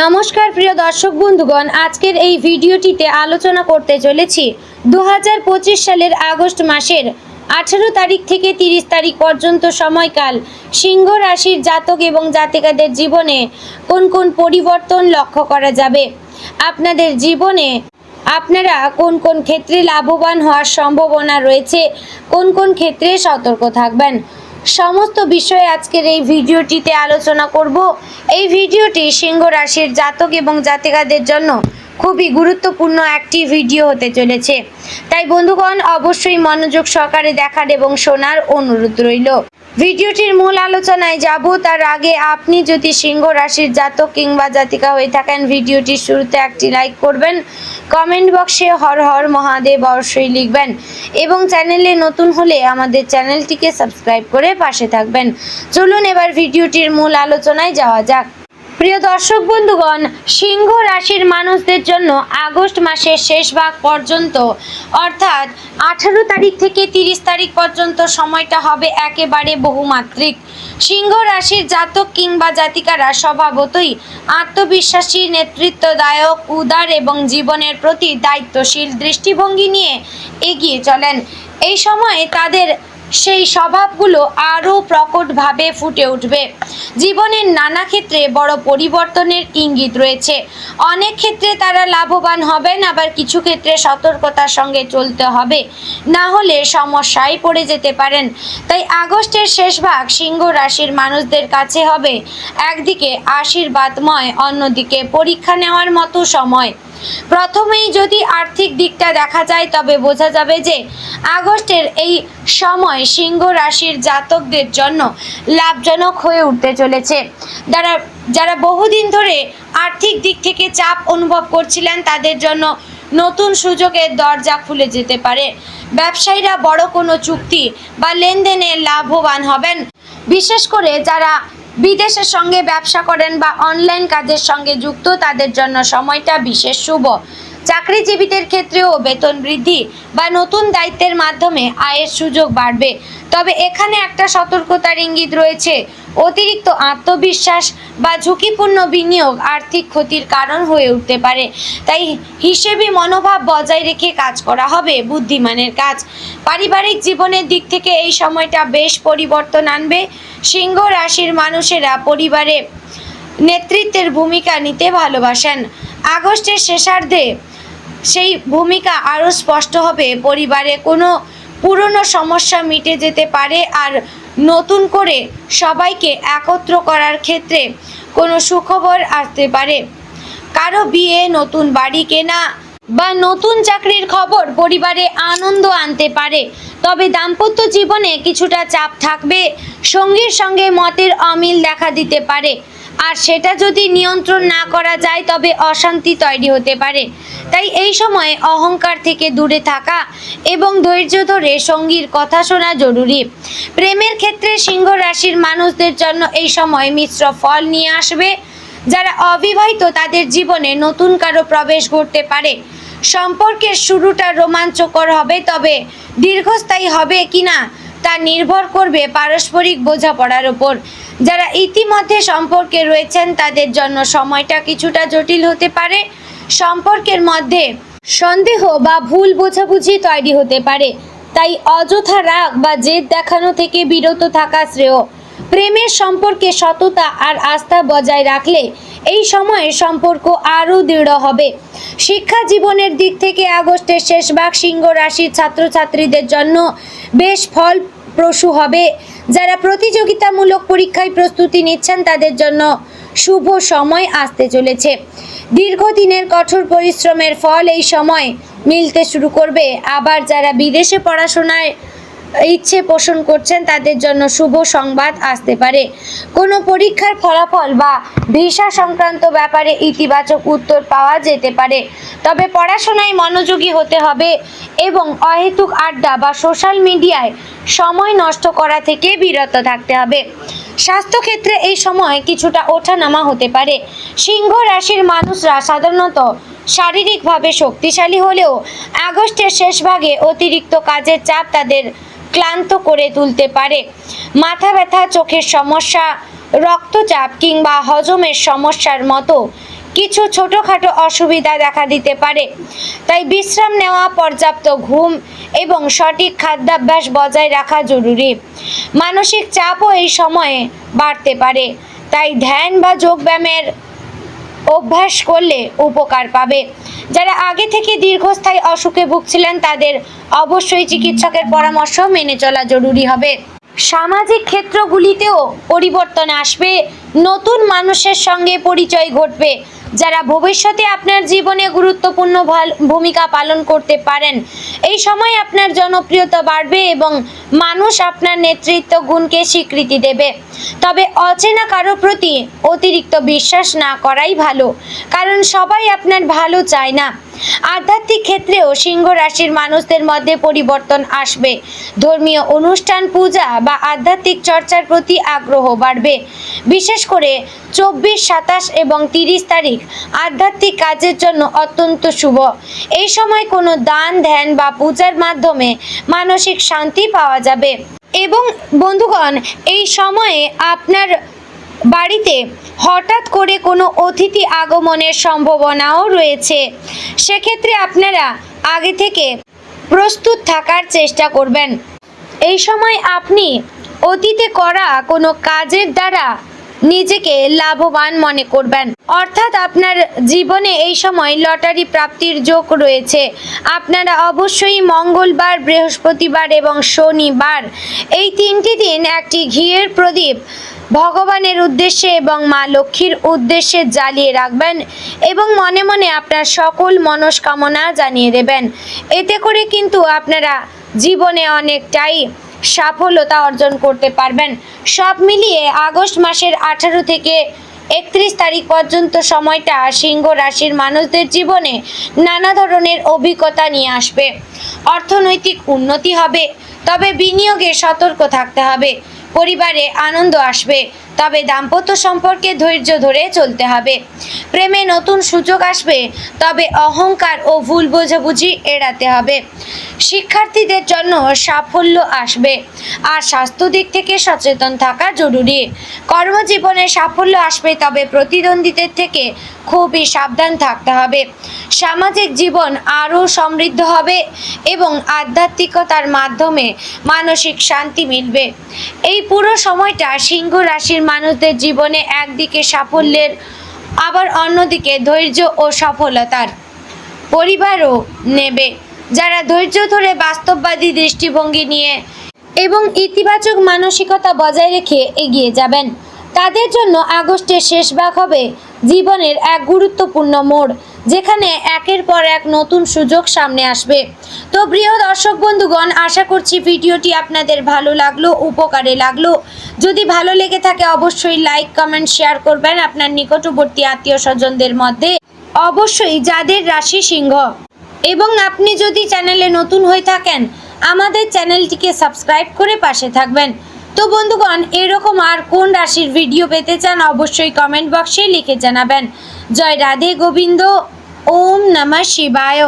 নমস্কার, প্রিয় দর্শক বন্ধুগণ। আজকের এই ভিডিওটিতে আলোচনা করতে চলেছি দু হাজার পঁচিশ সালের আগস্ট মাসের আঠেরো তারিখ থেকে তিরিশ তারিখ পর্যন্ত সময়কাল। সিংহ রাশির জাতক এবং জাতিকাদের জীবনে কোন কোন পরিবর্তন লক্ষ্য করা যাবে? আপনাদের জীবনে আপনারা কোন কোন ক্ষেত্রে লাভবান হওয়ার সম্ভাবনা রয়েছে? কোন কোন ক্ষেত্রে সতর্ক থাকবেন? সমস্ত বিষয়ে আজকের এই ভিডিওটিতে আলোচনা করব। এই ভিডিওটি সিংহ রাশির জাতক এবং জাতিকাদের জন্য খুবই গুরুত্বপূর্ণ একটি ভিডিও হতে চলেছে। তাই বন্ধুগণ, অবশ্যই মনোযোগ সহকারে দেখার এবং শোনার অনুরোধ রইল। ভিডিওটির মূল আলোচনায় যাব। তার আগে আপনি যদি সিংহ রাশির জাতক কিংবা জাতিকা হয়ে থাকেন, ভিডিওটির শুরুতে একটি লাইক করবেন। কমেন্ট বক্সে হর হর মহাদেব অবশ্যই লিখবেন এবং চ্যানেলে নতুন হলে আমাদের চ্যানেলটিকে সাবস্ক্রাইব করে পাশে থাকবেন। চলুন এবার ভিডিওটির মূল আলোচনায় যাওয়া যাক। প্রিয় দর্শক বন্ধুগণ, সিংহ রাশির মানুষদের জন্য আগস্ট মাসের শেষ ভাগ পর্যন্ত, অর্থাৎ আঠারো তারিখ থেকে তিরিশ তারিখ পর্যন্ত সময়টা হবে একেবারে বহুমাত্রিক। সিংহ রাশির জাতক কিংবা জাতিকারা স্বভাবতই আত্মবিশ্বাসী, নেতৃত্বদায়ক, উদার এবং জীবনের প্রতি দায়িত্বশীল দৃষ্টিভঙ্গি নিয়ে এগিয়ে চলেন। এই সময়ে তাদের সেই স্বভাবগুলো আরও প্রকটভাবে ফুটে উঠবে। জীবনের নানা ক্ষেত্রে বড় পরিবর্তনের ইঙ্গিত রয়েছে। অনেক ক্ষেত্রে তারা লাভবান হবেন, আবার কিছু ক্ষেত্রে সতর্কতার সঙ্গে চলতে হবে। না হলে সমস্যায় পড়ে যেতে পারেন। তাই আগস্টের শেষ ভাগ সিংহ রাশির মানুষদের কাছে হবে। একদিকে আশীর্বাদময়, অন্যদিকে পরীক্ষা নেওয়ার মতো সময়। প্রথমেই যদি আর্থিক দিকটা দেখা যায়, তবে বোঝা যাবে যে আগস্টের এই সময় সিংহ রাশির জাতকদের জন্য লাভজনক হয়ে উঠতে চলেছে। যারা যারা বহুদিন ধরে আর্থিক দিক থেকে চাপ অনুভব করছিলেন, তাদের জন্য নতুন সুযোগের দরজা খুলে যেতে পারে। ব্যবসায়ীরা বড় কোনো চুক্তি বা লেনদেনে লাভবান হবেন। বিশেষ করে যারা বিদেশের সঙ্গে ব্যবসা করেন বা অনলাইন কাজের সঙ্গে যুক্ত, তাদের জন্য সময়টা বিশেষ শুভ। চাকরিজীবীদের ক্ষেত্রেও বেতন বৃদ্ধি বা নতুন দায়িত্বের মাধ্যমে আয়ের সুযোগ বাড়বে। তবে এখানে একটা সতর্কতার ইঙ্গিত রয়েছে। অতিরিক্ত আত্মবিশ্বাস বা ঝুঁকিপূর্ণ বিনিয়োগ আর্থিক ক্ষতির কারণ হয়ে উঠতে পারে। তাই হিসেবে মনোভাব বজায় রেখে কাজ করা হবে বুদ্ধিমানের কাজ। পারিবারিক জীবনের দিক থেকে এই সময়টা বেশ পরিবর্তন আনবে। সিংহ রাশির মানুষেরা পরিবারে নেতৃত্বের ভূমিকা নিতে ভালোবাসেন। আগস্টের শেষার্ধে সেই ভূমিকা আরও স্পষ্ট হবে। পরিবারে কোনো পুরনো সমস্যা মিটে যেতে পারে আর নতুন করে সবাইকে একত্র করার ক্ষেত্রে কোনো সুখবর আসতে পারে। কারও বিয়ে, নতুন বাড়ি কেনা বা নতুন চাকরির খবর পরিবারে আনন্দ আনতে পারে। তবে দাম্পত্য জীবনে কিছুটা চাপ থাকবে। সঙ্গীর সঙ্গে মতের অমিল দেখা দিতে পারে। আর সেটা যদি নিয়ন্ত্রণ না করা যায়, তবে অশান্তি তৈরি হতে পারে। তাই এই সময়ে অহংকার থেকে দূরে থাকা এবং ধৈর্য ধরে সঙ্গীর কথা শোনা জরুরি। প্রেমের ক্ষেত্রে সিংহ রাশির মানুষদের জন্য এই সময় মিশ্র ফল নিয়ে আসবে। যারা অবিবাহিত, তাদের জীবনে নতুন কারও প্রবেশ ঘটতে পারে। সম্পর্কের শুরুটা রোমাঞ্চকর হবে, তবে দীর্ঘস্থায়ী হবে কিনা তা নির্ভর করবে পারস্পরিক বোঝাপড়ার ওপর যারা ইতিমধ্যে সম্পর্কে রয়েছেন, তাদের জন্য সময়টা কিছুটা জটিল হতে পারে। সম্পর্কের মধ্যে সন্দেহ বা ভুল বোঝাবুঝি তৈরি হতে পারে। তাই অযথা রাগ বা জেদ দেখানো থেকে বিরত থাকা শ্রেয়। প্রেমের সম্পর্কে সততা আর আস্থা বজায় রাখলে এই সময়ে সম্পর্ক আরও দৃঢ় হবে। শিক্ষা জীবনের দিক থেকে আগস্টের শেষ ভাগ সিংহ রাশির ছাত্রছাত্রীদের জন্য বেশ ফল ফলপ্রসূ হবে। যারা প্রতিযোগিতামূলক পরীক্ষায় প্রস্তুতি নিচ্ছেন, তাদের জন্য শুভ সময় আসতে চলেছে। দীর্ঘদিনের কঠোর পরিশ্রমের ফল এই সময় মিলতে শুরু করবে। আবার যারা বিদেশে পড়াশোনায় ইচ্ছে পোষণ করছেন, তাদের জন্য শুভ সংবাদ আসতে পারে। কোনো পরীক্ষার ফলাফল বা ভিসা সংক্রান্ত ব্যাপারে ইতিবাচক উত্তর পাওয়া যেতে পারে। তবে পড়াশোনায় মনোযোগী হতে হবে এবং অহেতুক আড্ডা বা সোশ্যাল মিডিয়ায় সময় নষ্ট করা থেকে বিরত থাকতে হবে। স্বাস্থ্যক্ষেত্রে এই সময় কিছুটা ওঠানামা হতে পারে। সিংহ রাশির মানুষরা সাধারণত শারীরিকভাবে শক্তিশালী হলেও আগস্টের শেষ ভাগে অতিরিক্ত কাজের চাপ তাদের ক্লান্ত করে তুলতে পারে। মাথা ব্যথা, চোখের সমস্যা, রক্তচাপ কিংবা হজমের সমস্যার মতো কিছু ছোটোখাটো অসুবিধা দেখা দিতে পারে। তাই বিশ্রাম নেওয়া, পর্যাপ্ত ঘুম এবং সঠিক খাদ্যাভ্যাস বজায় রাখা জরুরি। মানসিক চাপও এই সময়ে বাড়তে পারে। তাই ধ্যান বা যোগব্যায়ামের অভ্যাস করলে উপকার পাবে। যারা আগে থেকে দীর্ঘস্থায়ী অসুখে ভুগছিলেন, তাদের অবশ্যই চিকিৎসকের পরামর্শ মেনে চলা জরুরি হবে। সামাজিক ক্ষেত্রগুলিতেও পরিবর্তন আসবে। নতুন মানুষের সঙ্গে পরিচয় ঘটবে। যারা ভবিষ্যতে আপনার জীবনে গুরুত্বপূর্ণ ভূমিকা পালন করতে পারেন, এই সময় আপনার জনপ্রিয়তা বাড়বে এবং মানুষ আপনার নেতৃত্ব গুণকে স্বীকৃতি দেবে। তবে অচেনা কারও প্রতি অতিরিক্ত বিশ্বাস না করাই ভালো, কারণ সবাই আপনার ভালো চায় না। আধ্যাত্মিক ক্ষেত্রেও সিংহ রাশির মানুষদের মধ্যে পরিবর্তন আসবে। ধর্মীয় অনুষ্ঠান, পূজা বা আধ্যাত্মিক চর্চার প্রতি আগ্রহ বাড়বে। বিশেষ করে চব্বিশ, সাতাশ এবং তিরিশ তারিখ আধ্যাত্মিক কাজের জন্য অত্যন্ত শুভ। এই সময় কোনো দান, ধ্যান বা পূজার মাধ্যমে মানসিক শান্তি পাওয়া যাবে। এবং বন্ধুগণ, এই সময়ে আপনার বাড়িতে হঠাৎ করে কোনো অতিথি আগমনের সম্ভাবনাও রয়েছে। সেক্ষেত্রে আপনারা আগে থেকে প্রস্তুত থাকার চেষ্টা করবেন। এই সময় আপনি অতীতে করা কোনো কাজের দ্বারা নিজেকে লাভবান মনে করবেন। অর্থাৎ আপনার জীবনে এই সময় লটারি প্রাপ্তির যোগ রয়েছে। আপনারা অবশ্যই মঙ্গলবার, বৃহস্পতিবার এবং শনিবার এই তিনটি দিন একটি ঘিয়ের প্রদীপ ভগবানের উদ্দেশ্যে এবং মা লক্ষ্মীর উদ্দেশ্যে জ্বালিয়ে রাখবেন এবং মনে মনে আপনার সকল মনস্কামনা জানিয়ে দেবেন। এতে করে কিন্তু আপনারা জীবনে অনেকটাই সাফল্যতা অর্জন করতে পারবেন। সব মিলিয়ে আগস্ট মাসের আঠারো থেকে একত্রিশ তারিখ পর্যন্ত সময়টা সিংহ রাশির মানুষদের জীবনে নানা ধরনের অভিজ্ঞতা নিয়ে আসবে। অর্থনৈতিক উন্নতি হবে, তবে বিনিয়োগে সতর্ক থাকতে হবে। পরিবারে আনন্দ আসবে। তবে দাম্পত্য সম্পর্কে ধৈর্য ধরে চলতে হবে। প্রেমে নতুন সুযোগ আসবে, তবে অহংকার ও ভুল বোঝাবুঝি এড়াতে হবে। শিক্ষার্থীদের জন্য সাফল্য আসবে, আর স্বাস্থ্য দিক থেকে সচেতন থাকা জরুরি। কর্মজীবনে সাফল্য আসবে, তবে প্রতিদ্বন্দ্বীদের থেকে খুবই সাবধান থাকতে হবে। সামাজিক জীবন আরও সমৃদ্ধ হবে এবং আধ্যাত্মিকতার মাধ্যমে মানসিক শান্তি মিলবে। এই পুরো সময়টা সিংহ রাশির মানুষদের জীবনে একদিকে সাফল্যের, আবার অন্যদিকে ধৈর্য ও সফলতার পরিবারও নেবে। যারা ধৈর্য ধরে বাস্তববাদী দৃষ্টিভঙ্গি নিয়ে এবং ইতিবাচক মানসিকতা বজায় রেখে এগিয়ে যাবেন, তাদের জন্য আগস্টের শেষ ভাগ হবে জীবনের এক গুরুত্বপূর্ণ মোড়, যেখানে একের পর এক নতুন সুযোগ সামনে আসবে। তো প্রিয় দর্শক বন্ধুগণ, আশা করছি ভিডিওটি আপনাদের ভালো লাগল, উপকারে লাগল। যদি ভালো লেগে থাকে, অবশ্যই লাইক, কমেন্ট, শেয়ার করবেন আপনার নিকটবর্তী আত্মীয় স্বজনদের মধ্যে। অবশ্যই যাদের রাশি সিংহ। এবং আপনি যদি চ্যানেলে নতুন হয়ে থাকেন, আমাদের চ্যানেলটিকে সাবস্ক্রাইব করে পাশে থাকবেন। তো বন্ধুগণ, এরকম আর কোন রাশির ভিডিও পেতে চান অবশ্যই কমেন্ট বক্সে লিখে জানাবেন। জয় রাধে গোবিন্দ, ওম নমঃ শিবায়।